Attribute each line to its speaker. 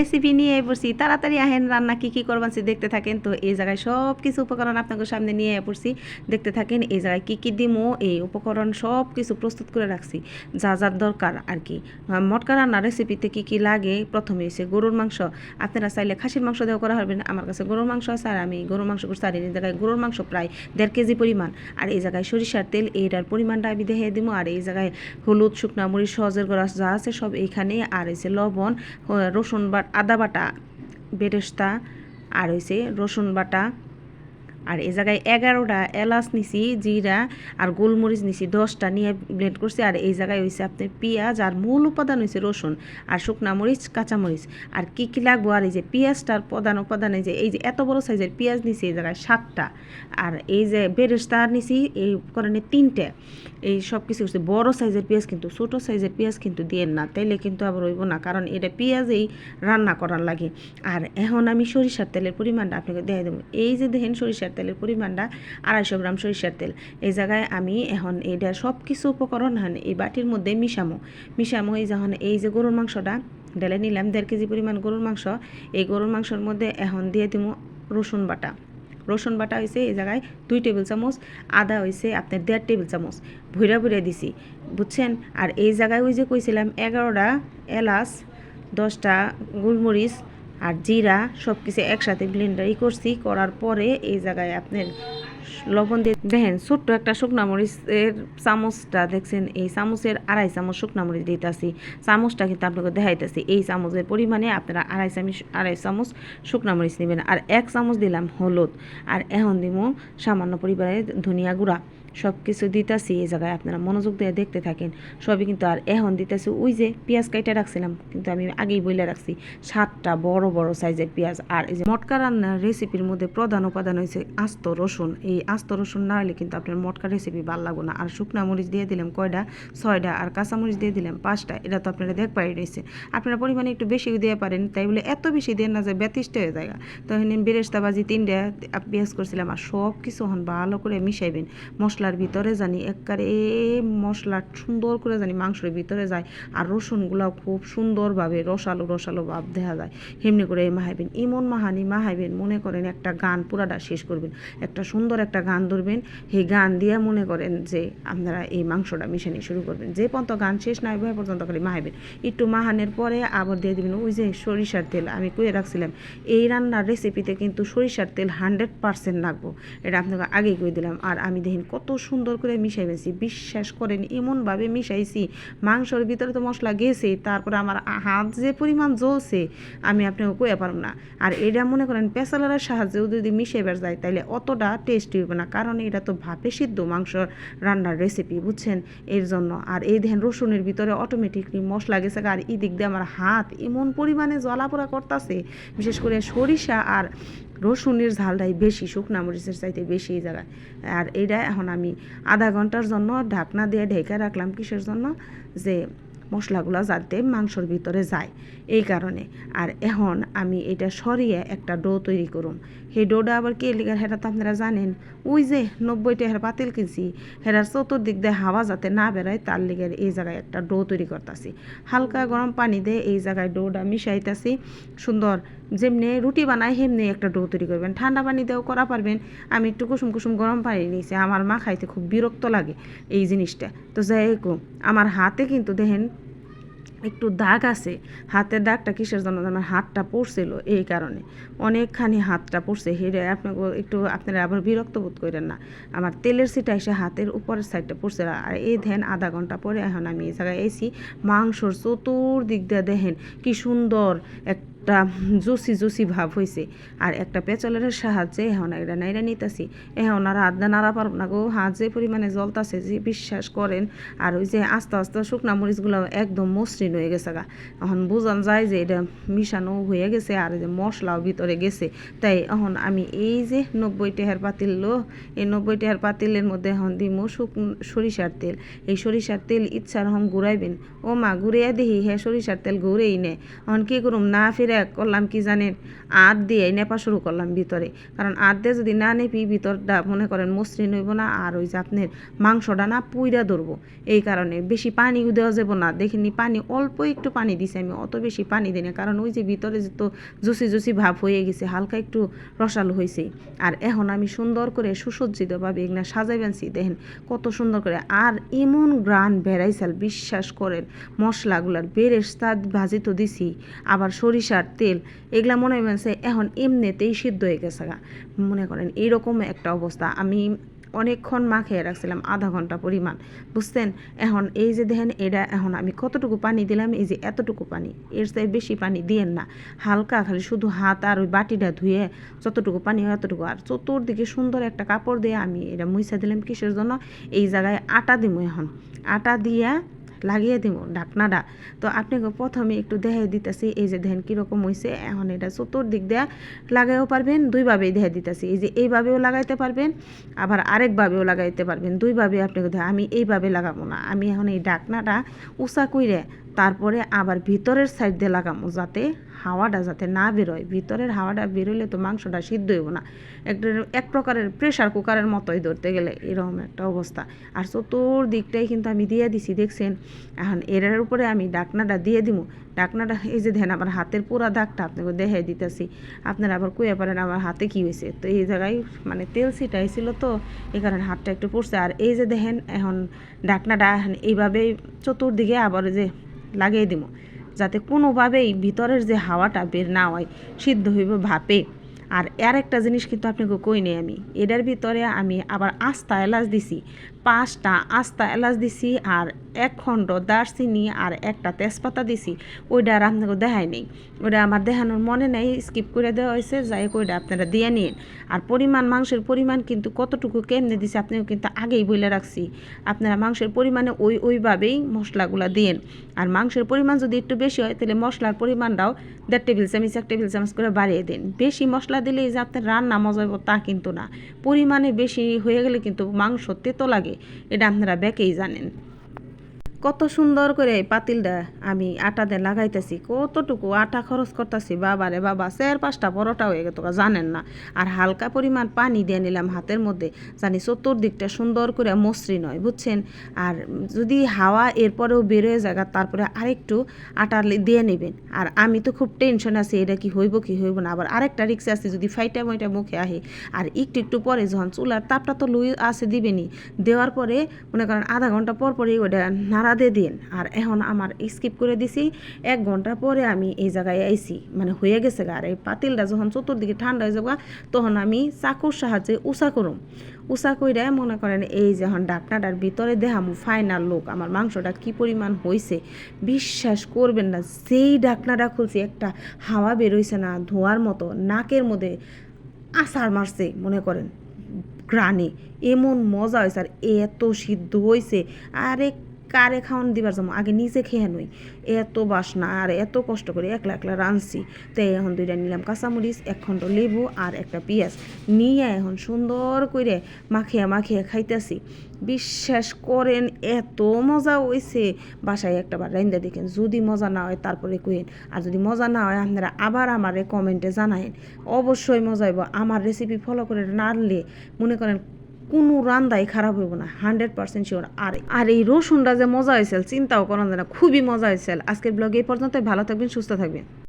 Speaker 1: Recipe নিয়ে পড়ছি, তাড়াতাড়ি আহেন রান্না কি কি করবান দেখতে থাকেন। তো এই জায়গায় সব কিছু উপকরণ আপনাদের সামনে নিয়ে পড়ছি, দেখতে থাকেন এই জায়গায় কি কি দিমো, এই উপকরণ সব কিছু প্রস্তুত করে রাখছি, যা যার দরকার আর কি। মটকা রান্নার রেসিপিতে কি কি লাগে? প্রথমে এসে গরুর মাংস, আপনারা চাইলে খাসির মাংস দেওয়া করা হবেন আমার কাছে গরুর মাংস আছে আর আমি গরুর মাংস করছি, আর এই জায়গায় গরুর মাংস প্রায় দেড় কেজি পরিমাণ। আর এই জায়গায় সরিষার তেল, এইটার পরিমাণটা আমি দেখে দিব আর এই জায়গায় হলুদ, শুকনা মরিচ সহজের গড়া যা আছে সব এইখানে, আর এসে লবণ রসুন বা আদা বাটা বেরেস্তা আর হয়েছে রসুন বাটা। আর এই জায়গায় এগারোটা এলাচ নিছি, জিরা আর গোলমরিচ নিছি, দশটা নিয়ে ব্লেন্ড করছি। আর এই জায়গায় হয়েছে আপনার পেঁয়াজ আর মূল উপাদান হয়েছে রসুন আর শুকনা মরিচ কাঁচামরিচ আর কি কি লাগবো? আর এই যে পেঁয়াজটার প্রধান উপাদান যে, এই যে এত বড় সাইজের পেঁয়াজ নিছি এই জায়গায় সাতটা। আর এই যে বেরেস্তা নিছি, এই কারণে তিনটে। এই সব কিছু হচ্ছে বড় সাইজের পেঁয়াজ কিন্তু, ছোট সাইজের পেঁয়াজ কিন্তু দিয়েন না তাইলে কিন্তু আবার রইব না, কারণ এটা পেঁয়াজেই রান্না করার লাগে। আর এখন আমি সরিষার তেলের পরিমাণটা আপনাকে দিয়ে দেবো। এই যে দেখেন সরিষার তেলের পরিমাণটা আড়াইশো গ্রাম সরিষার তেল। এই জায়গায় আমি এখন এটা সব কিছু উপকরণ হান এই বাটির মধ্যে মিশামো। মিশামো এই যখন এই যে গরুর মাংসটা ঢেলে নিলাম, দেড় কেজি পরিমাণ গরুর মাংস। এই গরুর মাংসর মধ্যে এখন দিয়ে দিব রসুন বাটা। রসুন বাটা হয়েছে এই জায়গায় দুই টেবিল চামচ, আদা হয়েছে আপনার দেড় টেবিল চামচ। ভুইরা ভুইরা দিছি, বুঝছেন? আর এই জায়গায় ওই যে কইছিলাম এগারোটা এলাচ, দশটা গোলমরিচ আর জিরা সব কিছু একসাথে ব্লেন্ডারই করছি, করার পরে এই জায়গায় আপনার লবণ দিয়ে দেখেন, ছোট্ট একটা শুকনা মরিচের চামচটা দেখছেন, এই চামচের আড়াই চামচ শুকনা মরিচ দিতেছি। চামচটা কিন্তু আপনাকে দেখাইতেছি, এই চামচের পরিমাণে আপনারা আড়াই চামচ আড়াই চামচ শুকনা মরিচ নেবেন। আর এক চামচ দিলাম হলুদ। আর এখন দিব সামান্য পরিমাণে ধনিয়া গুঁড়া। সব কিছু দিতেছি এই জায়গায় আপনারা মনোযোগ দিয়ে দেখতে থাকেন। সবই কিন্তু আর এখন দিতেছি ওই যে পেঁয়াজ কাইটা রাখছিলাম, কিন্তু আমি আগেই বইলে রাখছি। সাতটা বড় বড় সাইজের পেঁয়াজ। আর এই যে মটকা রান্নার রেসিপির মধ্যে প্রধান উপাদান হয়েছে আস্ত রসুন। এই আস্ত রসুন না হলে কিন্তু আপনার মটকা রেসিপি ভালো লাগবে না। আর শুকনা মরিচ দিয়ে দিলাম কয়টা ছয়টা আর কাঁচা মরিচ দিয়ে দিলাম পাঁচটা এটা তো আপনারা দেখ পাই রয়েছে। আপনারা পরিমাণে একটু বেশিও দিয়ে পারেন। তাই বলে এত বেশি দেন না যে ব্যতিষ্ট হয়ে যায়। তো এখানে বেরেস্তা বাজি তিনটা পেঁয়াজ করছিলাম। আর সব কিছু হন ভালো করে মিশাইবেন। মশলার ভিতরে জানি একবারে মশলা সুন্দর করে জানি মাংসের ভিতরে যায় আর রসুনগুলাও খুব সুন্দরভাবে রসালো রসালো ভাব দেখা যায়। এমনি করে মাহাইবেন, ইমন মাহানি মাহাইবেন মনে করেন একটা গান পুরাটা শেষ করবেন, একটা সুন্দর একটা গান ধরবেন, সেই গান দিয়ে মনে করেন যে আপনারা এই মাংসটা মিশানি শুরু করবেন। যে পর্যন্ত গান শেষ না হবে পর্যন্ত খালি মাহাইবেন। একটু মাহানের পরে আবার দিয়ে দিবেন ওই যে সরিষার তেল, আমি কয়ে রাখছিলাম, এই রান্নার রেসিপিতে কিন্তু সরিষার তেল হান্ড্রেড পারসেন্ট লাগবো, এটা আপনাকে আগেই কই দিলাম। আর আমি দেখেন কত সুন্দর করে মিশাই ফেলছি, বিশ্বাস করেন, এমনভাবে মিশাইছি, মাংসর ভিতরে তো মশলা গেছে, তারপরে আমার হাত যে পরিমাণ জ্বলছে, আমি আপনাকে কয়ে পারব না। আর এটা মনে করেন পেশালারের সাহায্যেও যদি মিশাইবার যায় তাহলে অতটা টেস্টি হবে না, কারণ এটা তো ভাপে সিদ্ধ মাংস রান্নার রেসিপি বুঝছেন? এর জন্য। আর এই দেখেন রসুনের ভিতরে অটোমেটিকলি মশলা গেছে আর এই দিক দিয়ে আমার হাত এমন পরিমাণে জ্বলা জ্বলাপোড়া করতেছে, বিশেষ করে সরিষা আর রসুনের ঝালটাই বেশি, শুকনা মরিচের চাইতে বেশি এই জায়গায়। আর এইটা এখন আমি আধা ঘণ্টার জন্য ঢাকনা দিয়ে ঢেকে রাখলাম কিসের জন্য? যে মশলাগুলো যাতে মাংসর ভিতরে যায়। এই কারণে। আর এখন আমি এটা সরিয়ে একটা ডো তৈরি করুম। সেই ডোটা আবার কে লিগার সেটা তো আপনারা জানেন? ওই যে নব্বইটা হের পাতিল কিনছি হেরার চতুর্দিক দিয়ে হাওয়া যাতে না বেড়ায় তার লিগের এই জায়গায় একটা ডো তৈরি করতেছি। হালকা গরম পানি দিয়ে এই জায়গায় ডোটা মিশাইতেছি। সুন্দর যেমনি রুটি বানায়, সেমনি একটা ডো তৈরি করবেন। ঠান্ডা পানি দিয়েও করা পারবেন। আমি একটু কুসুম কুসুম গরম পানি নিয়েছি আমার মা খাইতে খুব বিরক্ত লাগে এই জিনিসটা। তো যাই আমার হাতে কিন্তু দেখেন একটু দাগ আছে, হাতের দাগটা কিসের জন্য আমার হাতটা পড়ছিল? এই কারণে। অনেকখানি হাতটা পড়ছে। হেরে আপনাকে একটু আপনারা আবার বিরক্ত বোধ করেন না। আমার তেলের সিটা এসে হাতের উপরের সাইডটা পড়ছে। আর এই ধ্যান আধা ঘণ্টা পরে এখন আমি এই জায়গায় এসি। মাংসর চতুর্দিক দিয়ে দেখেন কি সুন্দর একটা জুসি জুসি ভাব হয়েছে আর একটা পেঁচলের সাহায্যে এখন এটা নাইরা নিতেছি। এখন আর হাত নাড়া পারব না গো। হাত যে পরিমাণে জ্বলতাছে, যে বিশ্বাস করেন। আর ওই যে আস্তে আস্তে শুকনা মরিচগুলো একদম মসৃণ হয়ে গেছে গা। এখন বোঝান যায় যে এটা মিশানো হয়ে গেছে আর যে মশলাও ভিতরে গেছে। তাই এখন আমি এই যে নব্বই টেহার পাতিল লো, এই নব্বই টেহার পাতিলের মধ্যে এখন দিমু শুক সরিষার তেল। এই সরিষার তেল ইচ্ছার হম ঘুরাইবেন। ও মা ঘুরিয়ে দেখি হ্যাঁ সরিষার তেল ঘুরেই নে এখন কি করুম? না ফিরে করলাম কি জানেন? আদ দিয়ে নেপা শুরু করলাম ভিতরে। কারণ আদ দিয়ে যদি না নেপি, ভিতরটা মনে করেন মসৃণ হইব না, আর ওই যে আপনার মাংসটা না পুইরা ধরবো। এই কারণে বেশি পানিও দেওয়া যাব না। দেখিনি পানি, অল্প একটু পানি দিছি আমি, অত বেশি পানি দিই না। কারণ ওই যে ভিতরে যে তো জুসি জুসি ভাব হয়ে গেছে, হালকা একটু রসালো হয়েছে আর এখন আমি সুন্দর করে সুসজ্জিতভাবে সাজাই বানছি। দেখেন কত সুন্দর করে। আর এমন গ্রান বেড়াইছাল বিশ্বাস করেন, মশলাগুলার বেরেস্তাদ ভাজি তো দিছি। আবার সরিষার তেল। এগুলা মনে হয়েছে এখন এমনিতেই সিদ্ধ হয়ে গেছে গা। মনে করেন এইরকম একটা অবস্থা। আমি অনেকক্ষণ মাখিয়ে রাখছিলাম আধা ঘণ্টা পরিমাণ। বুঝছেন? এখন এই যে দেখেন, এটা এখন আমি কতটুকু পানি দিলাম? এই যে এতটুকু পানি। এর চেয়ে বেশি পানি দিয়েন না। হালকা খালি শুধু হাত আর ওই বাটিটা ধুয়ে যতটুকু পানি হয় এতটুকু আর চতুর্দিকে সুন্দর একটা কাপড় দিয়ে আমি এটা মুইসা দিলাম কিসের জন্য? এই জায়গায় আটা দিব এখন। আটা দিয়া লাগিয়ে দিব ঢাকনাটা তো আপনাকে প্রথমে একটু দেহাই দিতেছি, এই যে ধ্যান কীরকম হয়েছে এখন এটা চতুর্দিক দেয়া লাগাইও পারবেন, দুইভাবেই দেহে দিতেছি। এই যে এইভাবেও লাগাইতে পারবেন, আবার আরেকভাবেও লাগাইতে পারবেন। দুইভাবে আপনাকে আমি এইভাবে লাগাবো না। আমি এখন এই ঢাকনাটা উঁচা কইরে তারপরে আবার ভিতরের সাইড দিয়ে লাগামো যাতে হাওয়াটা যাতে না বেরোয়। ভিতরের হাওয়াটা বেরোলে তো মাংসটা সিদ্ধ হইব না। একটা এক প্রকারের প্রেশার কুকারের মতোই ধরতে গেলে এরকম একটা অবস্থা। আর চতুর্দিকটাই কিন্তু আমি দিয়ে দিছি, দেখছেন? এখন এরার উপরে আমি ডাকনাটা দিয়ে দিব ডাকনাটা, এই যে দেন আমার হাতের পুরা দাগটা আপনাকে দেখাই দিতেছি। আপনারা আবার কইয়া পারেন আমার হাতে কি হয়েছে তো এই জায়গায় মানে তেল ছিটাইছিল তো, এই কারণে হাতটা একটু পড়ছে। আর এই যে দেখেন, এখন ডাকনাটা এইভাবেই চতুর্দিকে আবার যে লাগিয়ে দিব। যাতে কোনোভাবেই ভিতরের যে হাওয়াটা বের না হয়, সিদ্ধ হইব ভাপে। আর আর একটা জিনিস কিন্তু আপনাকে কই নেই আমি, এটার ভিতরে আমি আবার আস্তা এলাচ দিছি, পাঁচটা আস্তা এলাচ দিছি আর এক খণ্ড দারচিনি আর একটা তেজপাতা দিছি, ওইটা আর আপনাকে দেখাই নেই। ওইটা আমার দেখানোর মনে নেই স্কিপ করে দেওয়া হয়েছে, যাই ওইটা আপনারা দিয়ে নিন। আর পরিমাণ, মাংসের পরিমাণ কিন্তু কতটুকু, কেমনে দিছি আপনিও কিন্তু আগেই বলে রাখছি। আপনারা মাংসের পরিমাণে ওই, ওইভাবেই মশলাগুলো দিন আর মাংসের পরিমাণ যদি একটু বেশি হয়, তাহলে মশলার পরিমাণটাও দেড় টেবিল চামচ, এক টেবিল চামচ করে বাড়িয়ে দিন। বেশি মশলা দিলেই যে আপনার রান্না মজা হইব তা কিন্তু না। পরিমাণে বেশি হয়ে গেলে কিন্তু মাংস তেতো লাগে, এটা আপনারা বেকেই জানেন। কত সুন্দর করে পাতিলটা আমি আটা দিয়ে লাগাইতেছি, কতটুকু আটা খরচ করতেছি বাবা রে বাবা, চার পাঁচটা পরোটা হয়ে গেত জানেন না। আর হালকা পরিমাণ পানি দিয়ে নিলাম হাতের মধ্যে, জানি চতুর্দিকটা সুন্দর করে মসৃণ হয়, বুঝছেন? আর যদি হাওয়া এরপরেও বেরোয় জায়গা, তারপরে আরেকটু আটা দিয়ে নেবেন। আর আমি তো খুব টেনশন আছি, এটা কি হইব কি হইব না। আবার আরেকটা রিক্সা আছে, যদি ফাইটা মাইটা মুখে আহে আর একটু একটু পরে যখন চুলার তাপটা তো লুই, আছে দিবেনি দেওয়ার পরে মনে করেন আধা ঘণ্টা পর পরই ওটা নাড়া দিয়ে দিন। আর এখন আমার স্কিপ করে দিছি। এক ঘণ্টা পরে আমি এই জায়গায় আইছি। মানে হয়ে গেছে গা। আর এই পাতিলটা যখন চতুর্দিকে ঠান্ডা হয়ে যাবে তখন আমি চাকুর সাহায্যে উষা করুম। উষা কইরা মনে করেন এই যখন ডাকনাটার ভিতরে দেখামু ফাইনাল লোক আমার মাংসটা কি পরিমাণ হয়েছে বিশ্বাস করবেন না, যেই ডাকনাটা খুলছি একটা হাওয়া বেরোইছে না, ধোয়ার মতো, নাকের মধ্যে আসার মারছে মনে করেন। গ্রানে, এমন মজা হয়েছে আর এত সিদ্ধ হয়েছে আরে কারে খাওয়ান দিবার জন্য? আগে নিজে খেয়ে নই। এত বাসনা আর এত কষ্ট করে একলা একলা রাঁধছি। তাই এখন দুইটা নিলাম কাঁচামরিচ, এক খণ্ড লেবু আর একটা পেঁয়াজ। নিয়ে এখন সুন্দর করে মাখিয়া মাখিয়া খাইতেছি। বিশ্বাস করেন, এত মজা হয়েছে বাসায় একটা বার রাইন্দা দেখেন, যদি মজা না হয় তারপরে কইেন আর যদি মজা না হয়, আপনারা আবার আমারে কমেন্টে জানায়েন। অবশ্যই মজা হইব। আমার রেসিপি ফলো করে নাড়লে মনে করেন কোনো রান্দাই খারাপ হইব না হান্ড্রেড পার্সেন্ট শিওর আর আর এই রসুনটা যে মজা হয়েছিল চিন্তাও করা যায় না, খুবই মজা হয়েছিল আজকের ব্লগে এই পর্যন্ত ভালো থাকবেন, সুস্থ থাকবেন।